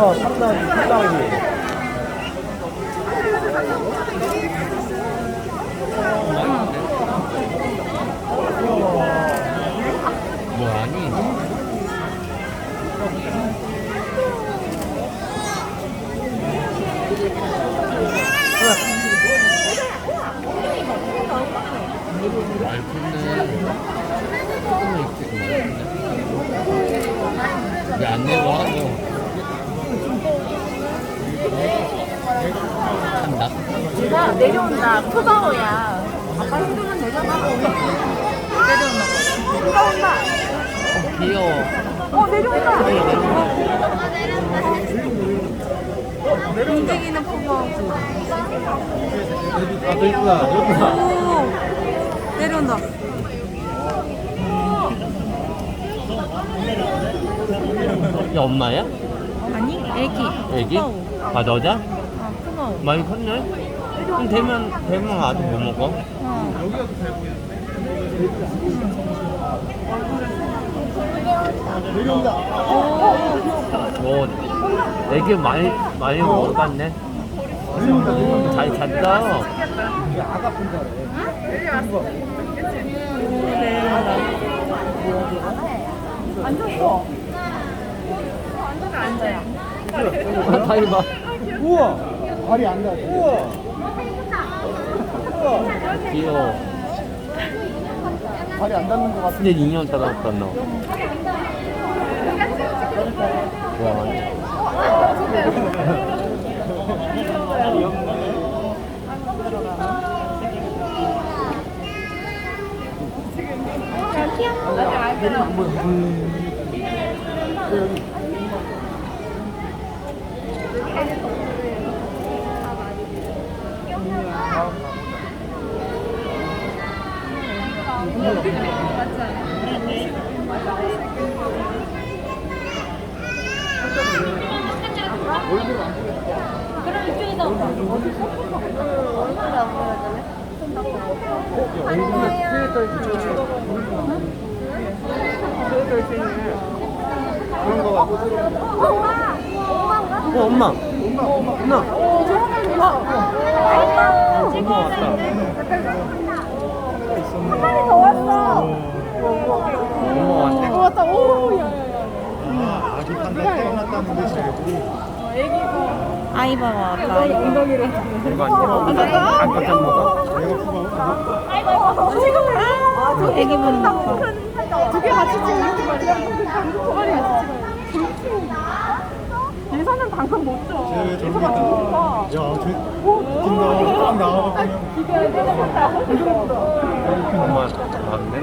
우와, 상당히, 상당히. 뭐하니? 왜안 내 한다. 나 내려온다. 푸바오야. 아빠 힘들면 내려가고. 내려온다. 푸바 온다. 어, 귀여워. 어, 내려온다. 움직이는 푸바오. 아, 여기구나. 오, 내려온다. 얘 엄마야? 아니, 애기. 애기? 아, 너자? 많이 컸네? 그럼 되면, 되면 아직 못 먹어? 어. 내려온다. 뭐, 애기 많이, 많이 내려온다. 잘 잤다. 이게 아가 분자래. 앉았어. 앉아요. 아, 다리 봐. 우와, 발이 안 닿아. 우와. 우와, 귀여워. 발이 안 닿는 것 같아. 근데 인형 따라왔다, 너. 와, 그런 거 같아. 어, 엄마. 엄마, 엄마. 엄마 왔다. 한 마리 더 왔어. 더 왔다. 오, 야, 야, 야. 아, 아기 판다 태어났다는데 잘 아이바가 왔다. 엉덩이를. 이거 안 돼. 안 깜짝 먹어? 애기 보니까. 두개 같이 찍는 말이야. 두 마리 같이 찍어요. 예선은 당근 못 줘. 쟤왜 저기 있다. 야, 쟤 웃긴다. 딱 나와봐. 엄마 왔네.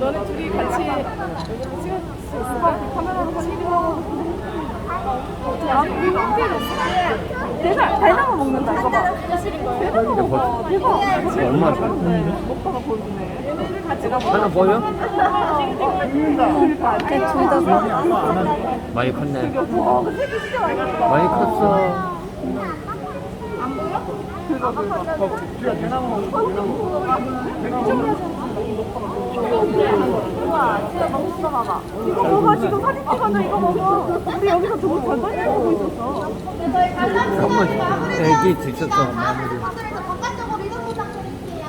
너네 둘이 같이 찍을 수 있을까? 카메라로 찍으라고. 아, 이거 대사, 대나무 먹는다. 이거 봐. 대나무 먹어. 대박. 엄마 먹다가 보여주네. 얘네들 같이 가. 하나 보여? 둘다 많이 컸네. 와, 그 새끼 진짜 많이 갔다. 많이 컸어. 안 보여? 그거 뭐 그거 그거 대나무 아, 대나무 우와 진짜 너무 신나 봐봐 이거 먹어 지금 사진 찍어줘 이거 먹어. 우리 여기서 저거 간단히 보고 있었어. 저희 관람 시간을 마무리하고 애기 드셨어 마무리. 바깥쪽으로 이동부탁 드릴게요.